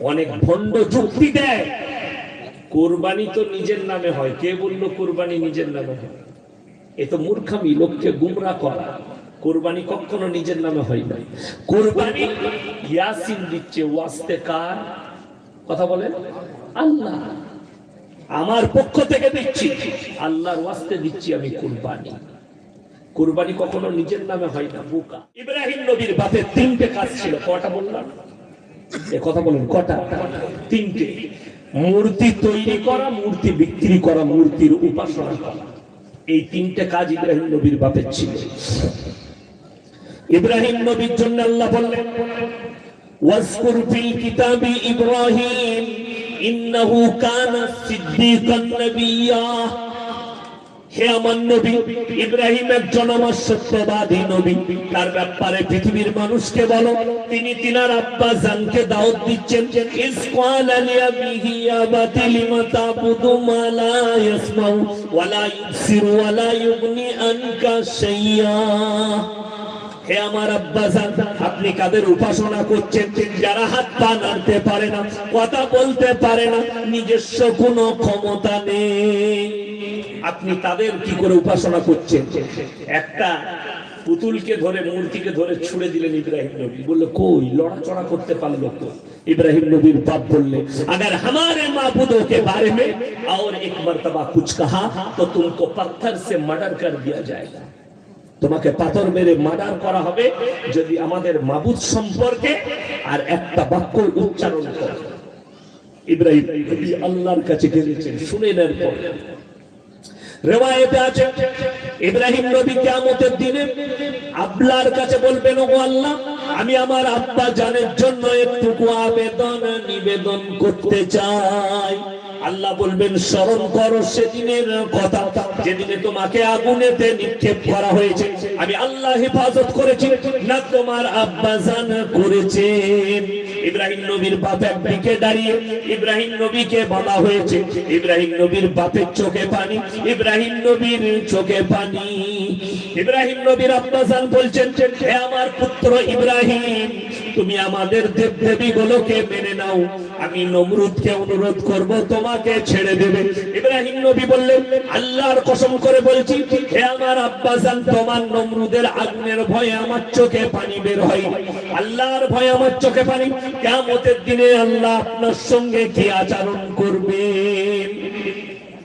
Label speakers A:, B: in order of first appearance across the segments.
A: অনেক ভণ্ড যুক্তি দেয়। কোরবানি তো নিজের নামে হয়। কে বলল কোরবানি নিজের নামে হয়? এ তো মূর্খামি, লোককে গুমরা করা। কোরবানি কখনো নিজের নামে হয় না। কোরবানি ইয়াসিন দিচ্ছে, ওয়াস্তে কার? কথা বলেন। আল্লাহ। আমার পক্ষ থেকে দিচ্ছি। আল্লাহর ওয়াস্তে দিচ্ছি আমি কোরবানি। কোরবানি কখনো নিজের নামে হয় না, বোকা। ইব্রাহিম নবীর বাপের তিনটে কাজ ছিল। কটা বললাম? কথা বলেন, কটা? তিনটে। মূর্তি তৈরি করা, মূর্তি বিক্রি করা, মূর্তির উপাসনা করা। এই তিনটে কাজ ইব্রাহিম নবীর বাপের ছিল। ইব্রাহিম নবীর জন্য আল্লাহ বললেন, ওয়াজকুর ফিল কিতাবি ইব্রাহিম, ইন্নাহু কানা সিদ্দিকান নাবিয়্যা হে আমার নবী সত্যবাদী নবী। তার ব্যাপারে পৃথিবীর মানুষকে বলো। তিনি তিনার আব্বা জানকে দিচ্ছেন। হে আমার আব্বাজান আপনি কাদের উপাসনা করছেন? যারা হাত পা নাড়তে পারে না, কথা বলতে পারে না, নিজস্ব কোনো ক্ষমতা নেই। আপনি তাদের কি করে উপাসনা করছেন একটা পুতুলকে ধরে মূর্তিকে ধরে ছুড়ে দিলেন ইব্রাহিম নবী বললো কই লড়াচড়া করতে পারলো তো इब्राहिम नबीर बाप बोले अगर हमारे माबूदों के बारे में और एक मर्तबा कुछ कहा तो तुमको पत्थर से मर्डर कर दिया जाएगा তোমাকে পাথর মেরে মার্ডার করা হবে যদি আমাদের মাবুদ সম্পর্কে আর একটা বাক্য উচ্চারণ করে ইব্রাহিম নবী আল্লাহর কাছে গেলেছেন শুনে নেন পর রেওয়ায়েতে আছে, ইব্রাহিম নবী কিয়ামতের দিনে আব্লার কাছে বলবেন ও আল্লাহ, আমি আমার আব্বা জানের জন্য একটুকু আবেদন, নিবেদন করতে চাই। আল্লাহ বলবেন, স্মরণ করো সেদিনের কথা, যেদিনে তোমাকে আগুনেতে নিক্ষেপ করা হয়েছে। আমি আল্লাহ হেফাজত করেছি, না তোমার আব্বা জান করেছেন। ইব্রাহিম নবীর বাপ একদিকে দাঁড়িয়ে ইব্রাহিম নবীকে বলা হয়েছে। ইব্রাহিম নবীর বাপের চোখে পানি, ইব্রাহিম নবীর চোখে পানি। ইব্রাহিম নবীর আব্বাসান বলছেন, হে আমার পুত্র ইব্রাহিম, তুমি আমাদের দেব দেবী গুলোকে মেনে নাও। আমি নমরুদকে অনুরোধ করব, তোমাকে ছেড়ে দেবে। ইব্রাহিম নবী বললেন, আল্লাহর কসম করে বলছি, হে আমার আব্বাসান তোমার নমরুদের আগুনের ভয়ে আমার চোখে পানি বের হয়। আল্লাহর ভয়ে আমার চোখে পানি। কিয়ামতের দিনে আল্লাহ আপনার সঙ্গে কি আচরণ করবেন?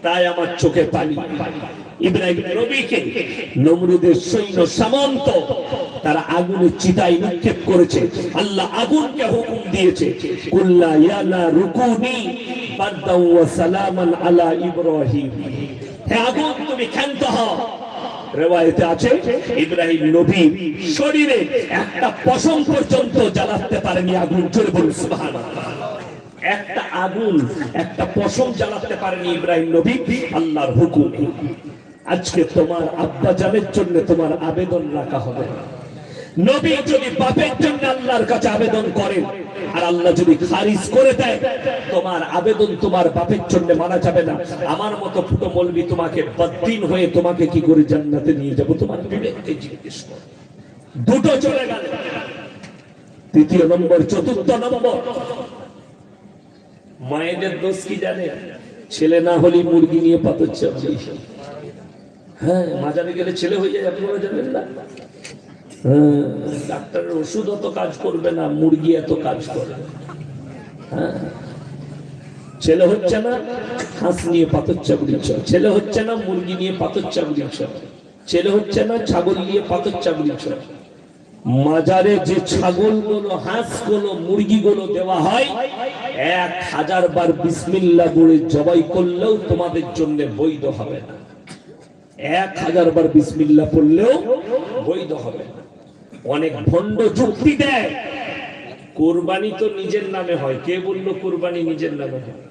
A: তাই আমার চোখে পানি। ইব্রাহিম নবীকে নমরুদের সৈন্য সামন্ত, তারা আগুনের চিতায় নিক্ষেপ করেছে। আল্লাহ আগুনকে হুকুম দিয়েছে, কুল্লা ইয়ালা রুকুনি ওয়া সালামান আলা ইব্রাহিম। হে আগুন, তুমি ক্ষান্ত হও। আছে, ইব্রাহিম নবী শরীরে একটা পশম পর্যন্ত জ্বালাতে পারেনি আগুন। জোরে বলুন, সুবহানাল্লাহ। একটা আগুন, একটা পশম জ্বালাতে পারেনি ইব্রাহিম নবী, আল্লাহর হুকুম। আজকে তোমার আব্বা জানের জন্য তোমার আবেদন রাখা হবে। নবী যদি বাপের জন্য আল্লাহর কাছে আবেদন করেন আর আল্লাহ যদি খারিজ করে দেয়, তোমার আবেদন তোমার বাপের জন্য মানা যাবে না। আমার মতো ফুটো মলবি তোমাকে বদ্দিন হয়ে তোমাকে কি করে জান্নাতে নিয়ে যাব? তোমার বিবেককে জিজ্ঞেস করো। দুটো চলে গেল। তৃতীয় নম্বর, চতুর্থ নম্বর। মায়েদের দোষ কি জানে? ছেলে না হলে মুরগি নিয়ে পাতচ্ছে হ্যাঁ মাজারে গেলে ছেলে হয়ে যায় না। হ্যাঁ, ডাক্তারের ওষুধ অত কাজ করবে না মুরগি এত কাজ করে। হ্যাঁ ছেলে হচ্ছে না হাঁস নিয়ে পাথর চাবড়ি ছেলে হচ্ছে না মুরগি নিয়ে পাথর ছ ছেলে হচ্ছে না ছাগল নিয়ে পাথর ছ মাজারে যে ছাগলগুলো হাঁসগুলো মুরগি গুলো দেওয়া হয় এক হাজার বার বিসমিল্লা বলে জবাই করলেও তোমাদের জন্য বৈধ হবে না। এক হাজার বার বিসমিল্লা পড়লেও বৈধ হবে। অনেক ভণ্ড যুক্তি দেয়। কোরবানি তো নিজের নামে হয়। কে বলল কোরবানি নিজের নামে হয়?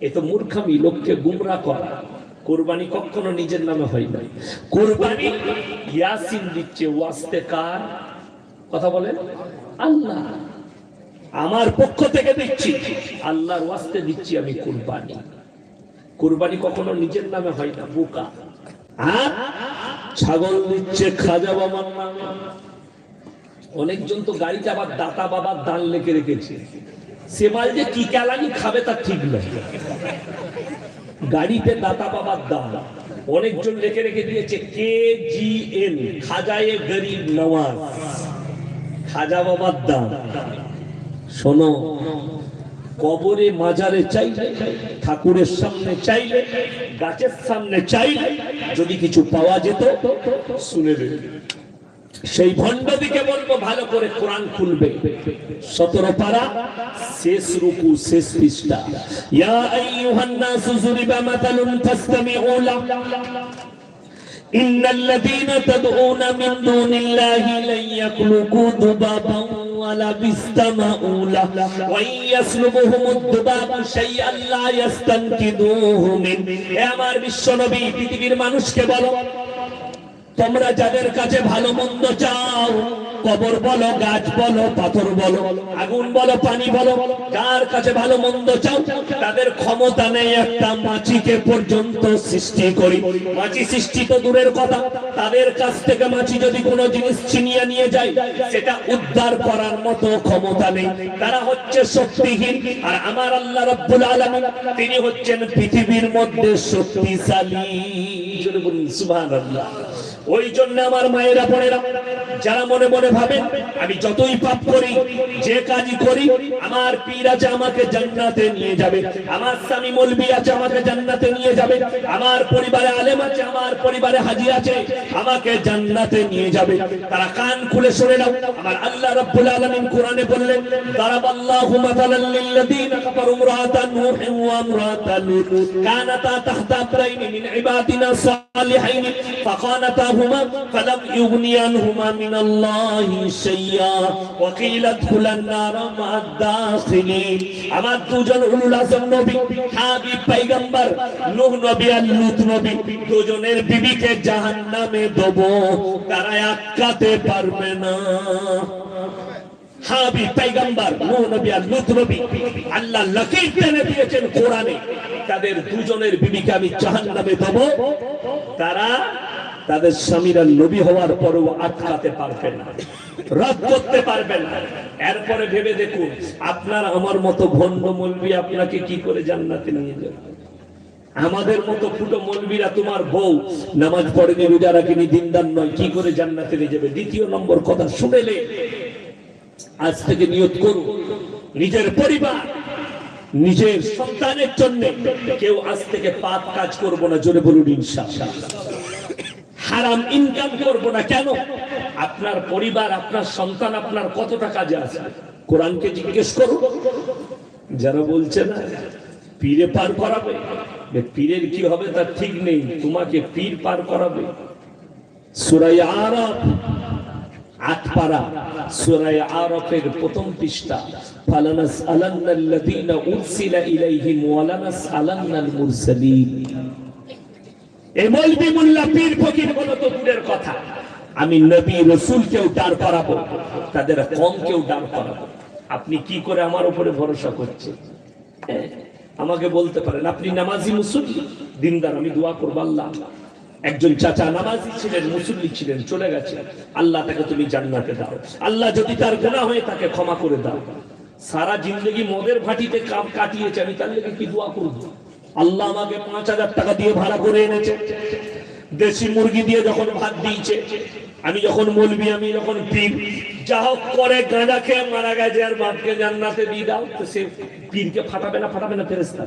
A: এ তো মূর্খামি, লোককে গুমরা করা। কোরবানি কখনো নিজের নামে হয় না। কোরবানি ইয়াসিন দিচ্ছে, ওয়াস্তে কার? কথা বলেন। আল্লাহ। আমার পক্ষ থেকে দিচ্ছি। আল্লাহর ওয়াস্তে দিচ্ছি আমি কোরবানি। কোরবানি কখনো নিজের নামে হয় না, বোকা। আর ছাগল দিচ্ছে, খাজা বাবার নামে। অনেকজন তো গাড়িতে আবার দাতা বাবার দান লেখে রেখেছে। সে মাল যে কি ক্যালানি খাবে তার ঠিক নয়। গাড়িতে দাতা বাবার দাম অনেকজন লেখে রেখে দিয়েছে, কে জি এন, খাজায়ে গরিব নওয়াজ। খাজা বাবার দাম শোনো কবরে মাজারে চাইলে, ঠাকুরের সামনে চাইলে, গাছের সামনে চাইলে যদি কিছু পাওয়া যেত, শুনে দেবে সেই ভণ্ডদিকে বলব, ভালো করে কোরআন খুলবে। সতেরো পারা, শেষ রুকু, শেষ পৃষ্ঠা। ইয়া আইয়ুহান নাসু যুরিবা মাতালুন ফাসতামিউ إن الذين تدعون من دون الله لن يخلقوا ذبابا ولا بيستمعوا له وإن يسلبهم الذباب شيئا لا يستنقذوه منه এ আমার বিশ্বনবী পৃথিবীর মানুষকে বলো তোমরা যাদের কাছে ভালো মন্দ চাও, কবর বলো, গাছ বলো, পাথর বলো, আগুন বলো, পানি বলো, যার কাছে ভালো মন্দ চাও, তাদের ক্ষমতা নেই একটা মাছিকে পর্যন্ত সৃষ্টি করি। মাছি সৃষ্টি তো দূরের কথা। তাদের কাছ থেকে মাছি যদি কোনো জিনিস ছিনিয়ে নিয়ে যায়, সেটা উদ্ধার করার মতো ক্ষমতা নেই। তারা হচ্ছে শক্তিহীন, আর আমার আল্লাহ রব্বুল আলামিন, তিনি হচ্ছেন পৃথিবীর মধ্যে শক্তিশালী। বলুন, সুবহানাল্লাহ। ওই জন্য আমার মায়েরা বোনেরা, যারা মনে মনে ভাবেন, আমি যতই পাপ করি, যে কাজই করি, আমার পীর আছে আমাকে জান্নাতে নিয়ে যাবে। আমার স্বামী মলবি আছে আমাকে জান্নাতে নিয়ে যাবে। আমার পরিবারে আলেম আছে, আমার পরিবারে হাজি আছে, আমাকে জান্নাতে নিয়ে যাবে। তারা কান খুলে শুনে নাও। আমার আল্লাহ রাব্বুল আলামিন কোরআনে বললেন দারাবাল্লাহু মাতালাল লিল্লাযীনা কাফারু ইমরাতান নূহিন ওয়া ইমরাতান লূত। কানাতা তাহতা আবরাইন মিন ইবাদিনা সালিহিন فخانتاهما فلم يغني عنهما من الله شيئا وقيل ادخلا النار مع الداخلين আমার দুজন উলুল আজম নবী হাবিব পয়গম্বর নূহ নবী আর লূত নবী দুজনের বিবিকে জাহান্নামে দেব তারা আটকাতে পারবে না হাবি পয়গম্বর নূহ নবী আর লূত নবী আল্লাহ লকির টেনে দিয়েছেন কোরআনে তাদের দুজনের বিবিকে আমি জাহান্নামে দেব তারা তাদের স্বামীরা নবী হওয়ার পরেও আটকাতে পারবেন না রদ করতে পারবেন না। এরপরে ভেবে দেখুন, আপনার আমার মতো ভণ্ড মলবি আপনাকে কি করে জান্নাতে নিয়ে যাবে? আমাদের মতো ফুটো মলবিরা তোমার বউ, নামাজ পড়েনি, রোজা রাখেনি, দিনদার নয়, কি করে জান্নাতে নিয়ে যাবে? দ্বিতীয় নম্বর কথা শুনেলে আজ থেকে নিয়ত করুন, নিজের পরিবার, নিজের সন্তানের জন্য কেউ আজ থেকে পাপ কাজ করব না, জোরে বলুন ইনশাআল্লাহ। হারাম ইনকাম করব না কেন? আপনার পরিবার, আপনার সন্তান, আপনার কতটা কাজে আছে? কোরআনকে জিজ্ঞেস করুন যারা বলছে না, পীরে পার করাবে। পীরের কি হবে তার ঠিক নেই, তোমাকে পীর পার করাবে। সুরাই আরব আট পারা। সুরাই আরফের প্রথম পৃষ্ঠা এই মৌলবি মোল্লা পীর ফকির হলো তো দূরের কথা। আমি নবী রসুল কেউ দাঁড় করাবো তাদের কম কেউ দাঁড় করাবো। আপনি কি করে আমার উপরে ভরসা করছেন? হ্যাঁ, আমাকে বলতে পারেন আপনি নামাজি মুসল্লি? দিনদার আমি দোয়া করব আল্লাহ। একজন চাচা নামাজি ছিলেন মুসল্লি ছিলেন চলে গেছে। আল্লাহ তাকে তুমি জান্নাতে দাও। আল্লাহ যদি তার গুনাহ হয়ে তাকে ক্ষমা করে দাও। সারা জিন্দগি মদের ভাটিতে কাটিয়েছে আমি তার লেগে কি দোয়া করব? আল্লাহ আমাকে পাঁচ হাজার টাকা দিয়ে ভাড়া করে এনেছে। দেশি মুরগি দিয়ে যখন ভাত দিয়েছে, আমি যখন মলবি, আমি যখন পীর, যা হোক করে গাঁজা খেয়ে মারা গেছে আর বাপকে জান্নাতে দিয়ে দাও। তো সে পীরকে ফাটাবে না ফাটাবে না ফেরেস্তা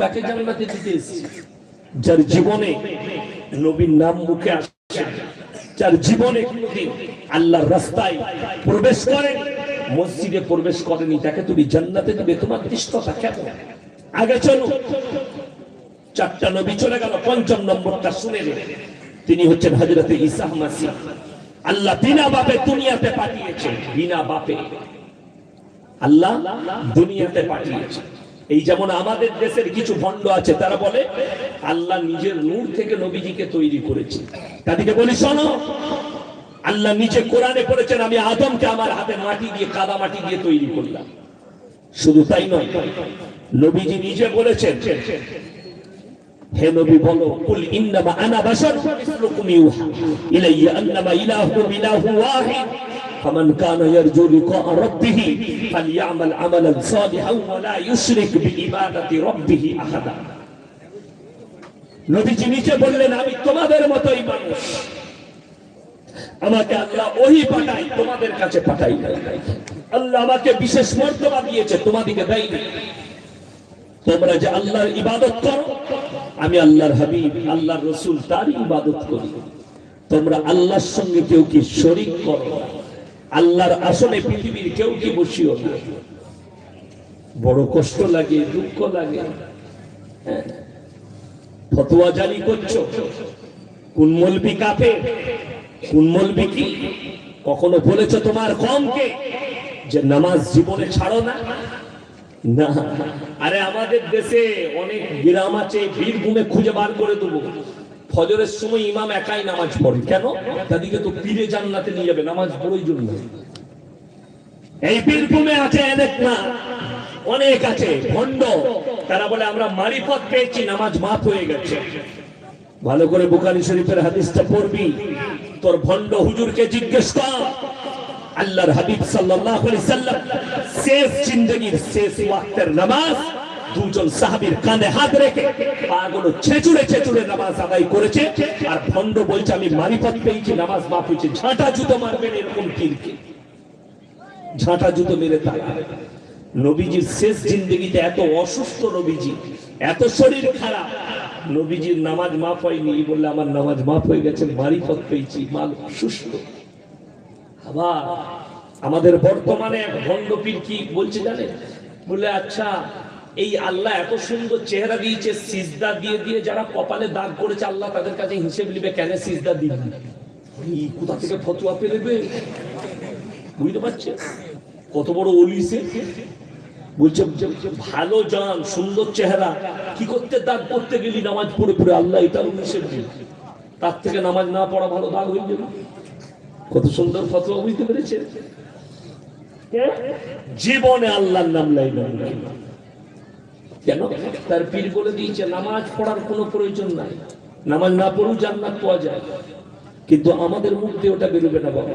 A: কাকে জান্নাতে দিতে এসেছিস যার জীবনে নবীর নাম মুখে আসছে যার জীবনে আল্লাহর রাস্তায় প্রবেশ করেন, মসজিদে প্রবেশ করেনি, তাকে তুমি জান্নাতে দিবে। তোমার দৃষ্টতা কেমন? আগে চলো চারটা নবী চলে গেল, পঞ্চম নম্বরটা শুনে। তিনি হচ্ছেন হজরতে ইসা মাসি আল্লাহ বিনা বাপে দুনিয়াতে পাঠিয়েছে। বিনা বাপে। আল্লাহ দুনিয়াতে পাঠিয়েছে। এই যেমন আমাদের দেশের কিছু ভণ্ড আছে, তারা বলে, আল্লাহ নিজের নূর থেকে নবীজিকে তৈরি করেছে। তাদেরকে বলি, শোনো, আল্লাহ নিজে কোরআনে করেছেন আমি আদমকে আমার হাতে মাটি দিয়ে, কাদা মাটি দিয়ে তৈরি করলাম। শুধু তাই নয় নবীজি নিজে বলেছেন হে নবী বলো কুল ইন্নামা আনা বাশার মিসলুকুম ইউহা ইলাইয়া আন্নামা ইলাহুকুম ইলাহু ওয়াহিদ فمن كان يرجو لقاء ربه فليعمل عملا صالحا ولا يشرك بعبادة ربه أحدا নবীজি নিচে বললেন আমি তোমাদের মতোই মানুষ আমাকে আল্লাহ ওহি পাঠাই তোমাদের কাছে পাঠাই নাই। আল্লাহ আমাকে বিশেষ মর্তবা দিয়েছে তোমাদিকে দেয়নি তোমরা যে আল্লাহর ইবাদত করো, আমি আল্লাহর হাবিব, আল্লাহর রসুল তার ইবাদত করি। তোমরা আল্লাহর সঙ্গে কেউ কি শরিক করো আল্লাহর আসনে পৃথিবীর কেউ কি বসিও না। বড় কষ্ট লাগে, দুঃখ লাগে। হ্যাঁ। ফতোয়া জারি করছ। কোন মলবি কাফে কোন মলবি কি? কখনো বলেছ তোমার কমকে যে নামাজ জীবনে ছাড়ো না? না। আরে আমাদের দেশে অনেক গ্রাম আছে, বীরভূমে খুঁজে বার করে দেবো। ফজরের সময় ইমাম একাই নামাজ পড়ে। কেন? তাদেরকে তো পীরে জান্নাতে নিয়ে যাবে, নামাজ পড়োই জন্য। এই বীরভূমে আছে অনেক না, অনেক আছে, ভণ্ড। তারা বলে, আমরা মারিফত পেয়েছি, নামাজ মাফ হয়ে গেছে। ভালো করে বুখারী শরীফের হাদিসটা পড়বি। তোর ভণ্ড হুজুরকে জিজ্ঞেস কর আল্লাহর হাবিব সাল্লাল্লাহু আলাইহি সাল্লাম শেষ জিন্দেগীর শেষ ওয়াক্তের নামাজ দুজন সাহাবীর কাঁধে হাত রেখে পাগুলো ছেচুড়ে ছেচুড়ে নামাজ আদায় করেছে। আর ভণ্ড বলছে, আমি মারিফত পেয়েছি, নামাজ মাফ হয়েছে। ঝাঁটা জুতো মারবেন এরকম কিরকে ঝাঁটা জুতো মেরে তারা নবীজির শেষ জিন্দগিতে এত অসুস্থ নবীজি, এত শরীর খারাপ, নবীজির নামাজ মাফ হয়নি। বললে, আমার নামাজ মাফ হয়ে গেছে, মারিফত পেয়েছি, মাল অসুস্থ আবার আমাদের বর্তমানে এক ভণ্ড পীর কি বলছে জানে বলে আচ্ছা এই আল্লাহ এত সুন্দর চেহারা দিয়েছে সিজদা দিয়ে দিয়ে যারা কপালে দাগ করেছে আল্লাহ তাদের কাছে হিসেব নিবে কেন সিজদা দিবি? কোথা থেকে ফতুয়া পেলেবে বুঝতে পারছে? কত বড় অলিসে বলছে বলছে, ভালো জান সুন্দর চেহারা কি করতে দাগ করতে গেলি নামাজ পড়ে পড়ে আল্লাহ এটা উনিশের দিন তার থেকে নামাজ না পড়া ভালো দাগ হয়ে যাবে। কত সুন্দর ফতোয়া বুঝতে পেরেছে জীবনে আল্লাহর নাম লাইল কেন? তার পীর বলে দিয়েছে নামাজ পড়ার কোনো প্রয়োজন নাই। নামাজ না পড়ুক জান্নাত পাওয়া যায়। কিন্তু আমাদের মুখ দিয়ে ওটা বেরোবে না বাবা।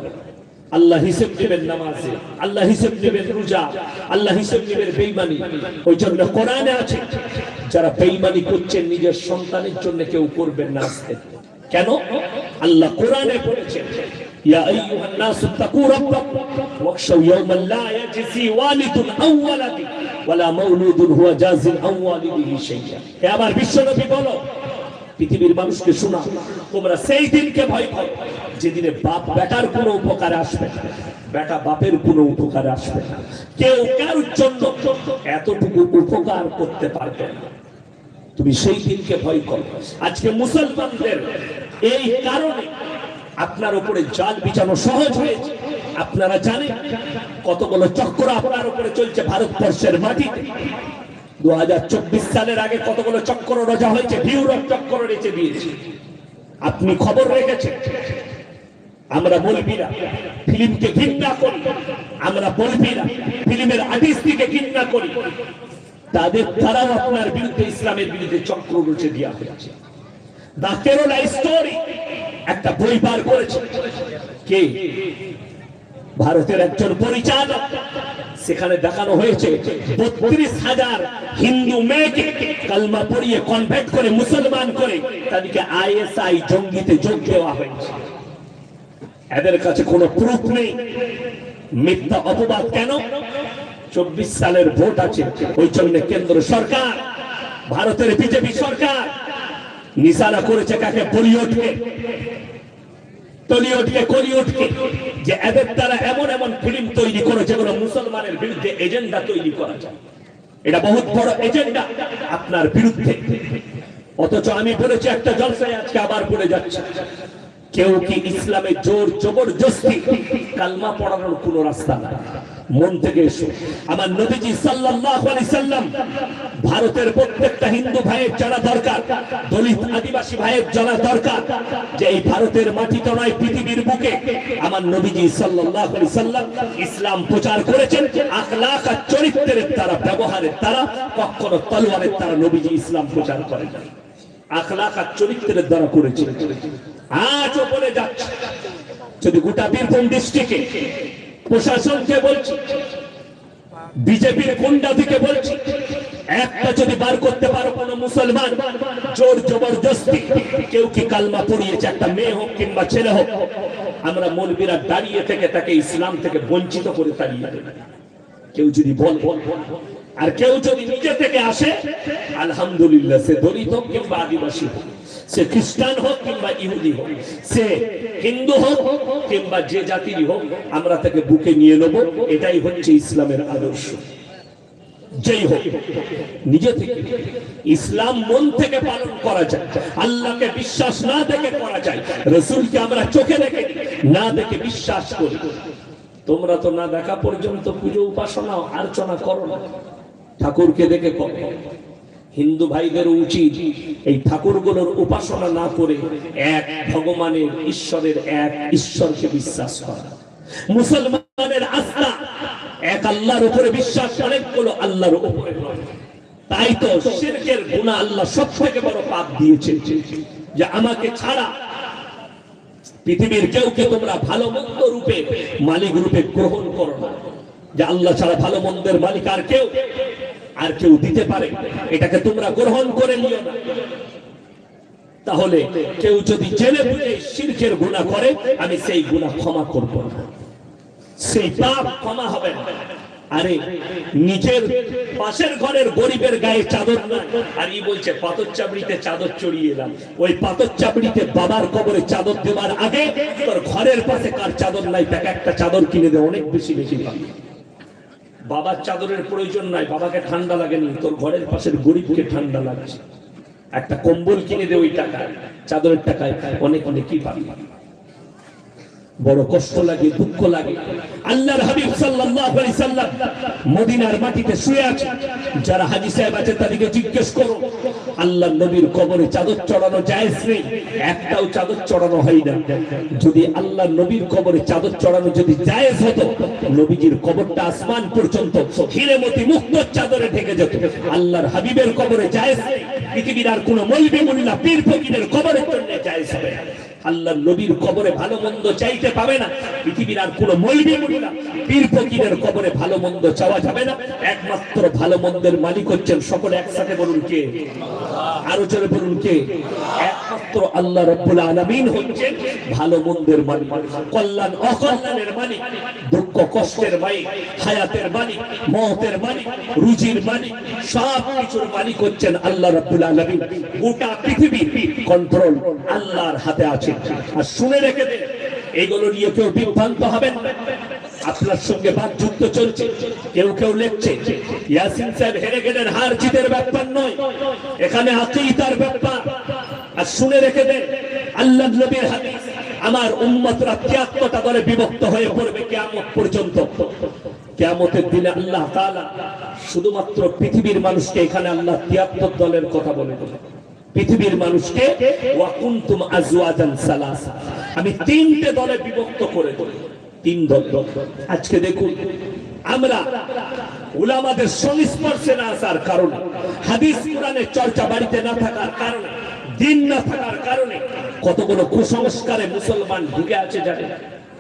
A: আল্লাহ হিসেব নেবেন নামাজে আল্লাহ হিসেব নেবেন রোজা আল্লাহ হিসেব নেবেন বেইমানি। ওই জন্য কোরআনে আছে যারা বেইমানি করছেন নিজের সন্তানের জন্য কেউ করবেন না কেন? আল্লাহ কোরআনে বলেছেন ইয়া আইয়ুহান নাসু তাকু রাব্বাকুম ওয়াখশাউ ইয়াওমান লা ইয়াজজি ওয়ালিদুন আও ওয়ালাদি ওয়ালা মাউলুদুন হুয়া জাযিন আও ওয়ালিদিহি শাইয়া হে আমার বিশ্বনবী বলো, পৃথিবীর মানুষকে শোনা, তোমরা সেই দিনকে ভয় করো যেদিনে বাপ বেটার কোনো উপকারে আসবে না, বেটা বাপের কোনো উপকারে আসবে না। কেউ কারোর জন্য এতটুকু উপকার করতে পারবে না। তুমি সেই দিনকে ভয় করো। আজকে মুসলমানদের এই কারণে আপনার উপরে জাল বিছানো সহজ হয়েছে। আপনারা জানেন কতগুলো চক্র আপনার উপরে চলছে ভারতবর্ষের মাটিতে। দু সালের আগে কতগুলো চক্র রজা হয়েছে? ভিউরক চক্র রেখে দিয়েছে। আপনি খবর রেখেছেন। আমরা বলবিরা, ফিল্মকে ঘৃণা করি। আমরা বলবিরা, ফিল্মের আর্টিস্টকে ঘৃণা করি। তাদের দ্বারাও আপনার বিরুদ্ধে ইসলামের বিরুদ্ধে চক্র রচে দেওয়া হয়েছে। দা কেরলা স্টোরি একটা বই বার করেছে। কে? ভারতের একজন পরিচালক। সেখানে দেখানো হয়েছে, বত্রিশ হাজার হিন্দু মেয়েকে কালমা পড়িয়ে কনভার্ট করে মুসলমান করে তাদেরকে আইএসআই জঙ্গিতে যোগ দেওয়া হয়েছে। এদের কাছে কোনো প্রুফ নেই। মিথ্যা অপবাদ কেন? চব্বিশ সালের ভোট আছে, ওই জন্য কেন্দ্র সরকার, ভারতের বিজেপি সরকার নিশানা করেছে কাকে? বলিউডকে টলিউডকে কলিউডকে যে এদের তারা এমন এমন ফিল্ম তৈরি করে যেগুলো মুসলমানের বিরুদ্ধে এজেন্ডা তৈরি করা যায়। এটা বহুত বড় এজেন্ডা আপনার বিরুদ্ধে। অথচ আমি বলেছি, একটা জলসায় আজকে আবার পড়ে যাচ্ছে। কেউ কি ইসলামে জোর জবরদস্তি কালমা পড়ানোর কোন রাস্তা নাই। মন থেকে এসো। আমার নবীজি সাল্লাল্লাহু আলাইহি সাল্লাম ভারতের প্রত্যেকটা হিন্দু ভাইয়ের জানা দরকার, দলিত আদিবাসী ভাইয়ের জানা দরকার যে এই ভারতের মাটিতে নয়, পৃথিবীর বুকে। আমার নবীজি সাল্লাল্লাহু আলাইহি সাল্লাম ইসলাম প্রচার করেছেন আখলাক আর চরিত্রের দ্বারা, ব্যবহারের দ্বারা, কখনো তলোয়ারের দ্বারা নবীজি ইসলাম প্রচার করেন আখলাক আর চরিত্রের দ্বারা করেছে আজও বলে যাচ্ছে। যদি গোটা বীরভূম ডিস্ট্রিক্টে প্রশাসনকে বলছি, বিজেপির কোনটা থেকে বলছি, একটা যদি বার করতে পারো কোন মুসলমান, জোর জবরদস্তি, কেউ কি কালমা পড়িয়েছে একটা মেয়ে হোক কিংবা ছেলে হোক, আমরা মৌলবীরা দাঁড়িয়ে থেকে তাকে ইসলাম থেকে বঞ্চিত করে তাড়িয়ে দেব। কেউ যদি বল, আর কেউ যদি নিজে থেকে আসে, আলহামদুলিল্লাহ সে দলিত কিংবা আদিবাসী হোক। সে খ্রিস্টান হোক কিংবা ইহুদি হোক, সে হিন্দু হোক কিংবা যে জাতিরই হোক, আমরা তাকে বুকে নিয়ে নেব। এটাই হচ্ছে ইসলামের আদর্শ। যেই হোক, নিজে থেকে ইসলাম মন থেকে পালন করা যায়, আল্লাহকে বিশ্বাস না দেখে করা যায়, রসুলকে আমরা চোখে দেখে না দেখে বিশ্বাস করি। তোমরা তো না দেখা পর্যন্ত পুজো উপাসনা আর্চনা করো না। ঠাকুরকে দেখে করো। হিন্দু ভাইদের উচিত এই ঠাকুরগুলোর উপাসনা না করে এক ভগবানের ঈশ্বরের এক ঈশ্বরকে বিশ্বাস করা। মুসলমানের আস্থা, এক আল্লাহর উপরে বিশ্বাস, অনেকগুলো আল্লাহর উপরে তাই তো শিরকের গুনাহ আল্লাহ সব থেকে বড় পাপ দিয়েছে যে আমাকে ছাড়া পৃথিবীর কেউ কে তোমরা ভালো মন্দ রূপে, মালিক রূপে গ্রহণ করো না। যে আল্লাহ ছাড়া ভালো মন্দের মালিক আর কেউ আর কেউ দিতে পারে, এটাকে তোমরা গ্রহণ করে নিও না। তাহলে কেউ যদি জেনে বুঝে শিরকের গুণা করে, আমি সেই গুণা ক্ষমা করব না। সেই পাপ ক্ষমা হবে না। আরে, নিজের পাশের ঘরের গরিবের গায়ে চাদর আর ই বলছে, পাথর চাবড়িতে চাদর চড়িয়ে এলাম। ওই পাথর চাবড়িতে বাবার কবরে চাদর দেওয়ার আগে তোর ঘরের পাশে কার চাদর নাই? তাকে একটা চাদর কিনে দে, অনেক বেশি বেশি পাবি। বাবার চাদরের প্রয়োজন নাই, বাবাকে ঠান্ডা লাগেনি, তোর ঘরের পাশের গরিবকে ঠান্ডা লাগছে। একটা কম্বল কিনে দে ওই টাকায়, চাদরের টাকায় অনেক অনেকই পাবি। বড় কষ্ট লাগে, দুঃখ লাগে। আল্লাহর হাবিব সাল্লাল্লাহু আলাইহি সাল্লাম মদিনার মাটিতে শুয়ে আছে। যারা হাজী সাহেব আছে, তাদেরকে জিজ্ঞেস করো, আল্লাহর নবীর কবরে চাদর চড়ানো জায়েজ নেই? একটাও চাদর চড়ানো হয় না। যদি আল্লাহর নবীর কবরে চাদর চড়ানো যদি জায়েজ হতো, নবীজির কবরটা আসমান পর্যন্ত হিরেমতি মুক্ত চাদরে ঢেকে যেত। আল্লাহর হাবিবের কবরে জায়েজ পৃথিবীর আর কোনো মৌলবী মুল্লা পীর ফকিরের কবরের জন্য জায়েজ হবে না। আল্লাহ নবীর কবরে ভালো মন্দ চাইতে পাবে না। পৃথিবীর আর কোন মহিলা পীর ফকিরের কবরে ভালো মন্দ চাওয়া যাবে না। একমাত্র ভালো মন্দের মালিক হচ্ছেন সকলে একসাথে বলুন কে? আরও জোরে বলুন কে? একমাত্র আল্লাহ রব্বুল আলামিন হচ্ছেন ভালো মন্দের মালিক। কল্যাণ অকল্যাণের মালিক, দুঃখ কষ্টের মালিক, হায়াতের মালিক, মতের মালিক, রুজির মালিক, সব কিছুর মালিক হচ্ছেন আল্লাহ রব্বুল আলামিন। গোটা পৃথিবী কন্ট্রোল আল্লাহর হাতে আছে। আর শুনে রেখে দেন এগুলো নিয়ে কেউ বিভ্রান্ত হবেন আপনার সঙ্গে বাদ যুদ্ধ চলছে, কেউ কেউ লেখছে, ইয়াসিন সাহেব হেরে গেলেন, হার জিতের ব্যাপার নয়। এখানে আকিদার ব্যাপার। আর শুনে রেখে দেন আল্লাহ নবীর হাদিস, আমার উম্মতরা তিয়াত্তরটা দলে বিভক্ত হয়ে পড়বে কিয়ামত পর্যন্ত। কিয়ামতের দিনে আল্লাহ তাআলা শুধুমাত্র পৃথিবীর মানুষকে এখানে আল্লাহ তিয়াত্তর দলের কথা বলে দেবেন। পৃথিবীর মানুষকে, ওয়াকুন্তুম আজওয়াজান সালাসা। আমি তিনটে দলে বিভক্ত করে দেব। তিন দল। আজকে দেখুন, আমরা উলামাদের সংস্পর্শে না আসার কারণে, হাদিস কোরআনের চর্চা বাড়িতে না থাকার কারণে, দিন না থাকার কারণে কতগুলো কুসংস্কারে মুসলমান ঢুকে আছে জানে?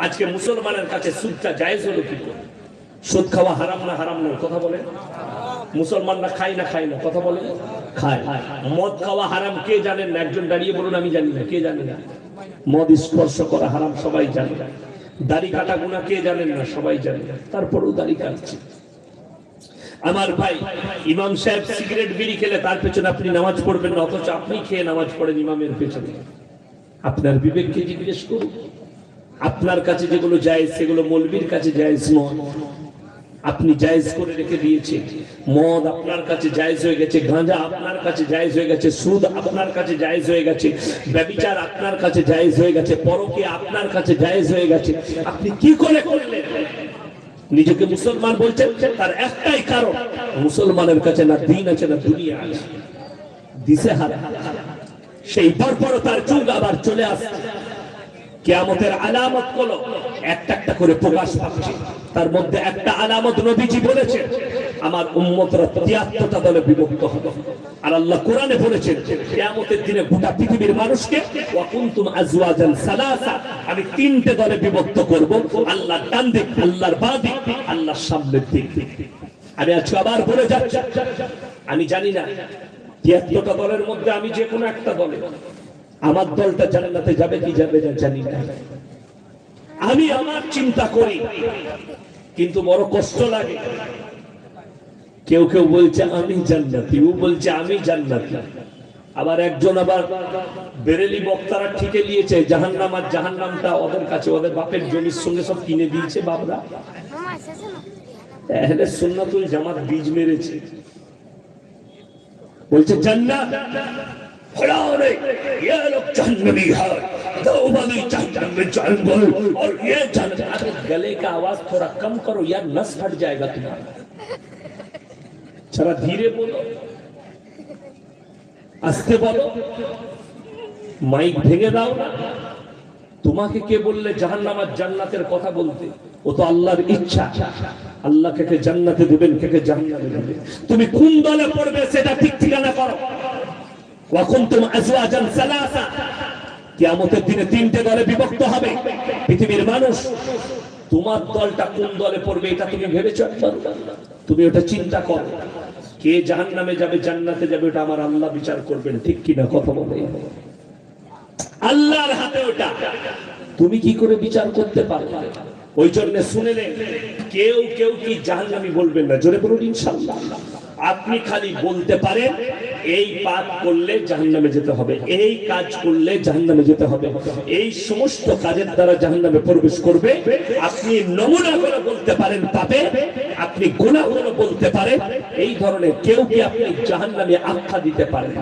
A: আজকে মুসলমানের কাছে সুদটা জায়েজ হলো কি সুদ খাওয়া হারাম না হারাম নয়, কথা বলে মুসলমানরা খায় না খায় না, কথা বলে মদ খাওয়া হারাম, কে জানেন না? একজন দাঁড়িয়ে বলুন, আমি জানি না, কে জানে না? মদ স্পর্শ করা হারাম, সবাই জানে। দাড়ি কাটা গুণা কে জানেন না? সবাই জানে। তারপরেও দাড়ি কাটছে। আমার ভাই, ইমাম সাহেব সিগারেট বিড়ি খেলে তার পেছনে আপনি নামাজ পড়বেন না, অথচ আপনি খেয়ে নামাজ পড়েন ইমামের পেছনে। আপনার বিবেককে জিজ্ঞেস করুন। আপনার কাছে যেগুলো যায় সেগুলো মলবির কাছে যায় নয়। আপনি জায়েজ করে রেখে দিয়েছেন মদ আপনার কাছে জায়েজ হয়ে গেছে, গাঁজা আপনার কাছে জায়েজ হয়ে গেছে, সুদ আপনার কাছে জায়েজ হয়ে গেছে, ব্যবিচার আপনার কাছে জায়েজ হয়ে গেছে, পরকে আপনার কাছে জায়েজ হয়ে গেছে। আপনি কি করে করলেন? নিজেকে মুসলমান বলছেন, তার একটাই কারণ, মুসলমানের কাছে না দিন আছে, না দুনিয়া আছে। দিশে হারা সেই বর্বরতার যুগ আবার চলে আসছে। কেয়ামতের আলামতগুলো একটা একটা করে প্রকাশ পাচ্ছে। তার মধ্যে একটা আলামত নবীজি বলেছেন, আমার উম্মতরা তিয়াত্তরটা দলে বিভক্ত হবে। আর আল্লাহ কোরআনে বলেছেন, কেয়ামতের দিনে গোটা পৃথিবীর মানুষকে ওয়াকুনতুম আজওয়াজান সালাসা, আমি তিনটে দলে বিভক্ত করব। আল্লাহর ডান দিক, আল্লাহর বাঁ দিক, আল্লাহর সামনের দিক। আমি আজকে আবার বলে যাচ্ছি, আমি জানি না তিয়াত্তরটা দলের মধ্যে আমি যে কোনো একটা দলে আমার দলটা জান্নাতে যাবে কি যাবে না জানি না। আমি আমার চিন্তা করি কিন্তু বড় কষ্ট লাগে। কেউ কেউ বলছে আমি জান্নাতি। ও বলছে আমি জান্নাতি। আবার একজন আবার বেরেলি বক্তারা ঠিকে নিয়েছে জাহান্নাম আর জাহান্নামটা ওদের কাছে ওদের বাপের জমির সঙ্গে সব কিনে দিয়েছে বাবরা এহলে সুন্নাতুল জামাত বীজ মেরেছে। বলছে জান্নাত। फलां ने ये लोग जहन्नमी है देवबंदी जहन्नम में जाएंगे और ये जहन्नम अरे गले का आवाज थोड़ा कम करो यार नस हट जाएगा तुम्हारा जरा धीरे बोलो আস্তে বলো মাইক ভেঙে দাও না তোমাকে কে বললে জাহান্নাম আর জান্নাতের কথা বলতে ও তো আল্লাহর ইচ্ছা আল্লাহ কে জান্নাতে দিবেন কে কে জাহান্নামে দিবেন তুমি কোন দলে পড়বে সেটা ঠিক ঠিকানা করো দিনে তিনটে দলে বিভক্ত হবে। পৃথিবীর মানুষ, তোমার দলটা কোন দলে পড়বে এটা তুমি তুমি ওটা চিন্তা কে যাবে, জান্নাতে যাবে, ওটা আমার আল্লাহ বিচার করবেন। ঠিক কিনা কথা বলে। আল্লাহর হাতে ওটা। তুমি কি করে বিচার করতে পারবে? ওই জন্য শুনেলেন কেউ কেউ কি জাহান্নামি বলবেন না। জোরে বলুন ইনশাআল্লাহ। আপনি খালি বলতে পারেন, এই পাপ করলে জাহান্নামে যেতে হবে, এই কাজ করলে জাহান্নামে যেতে হবে, এই সমস্ত কাজের দ্বারা জাহান্নামে প্রবেশ করবে। আপনি নমুনা করে বলতে পারেন পাবে আপনি গুণা করে বলতে পারেন, এই ধরনের কেউ কি আপনি জাহান্নামে আখ্যা দিতে পারেন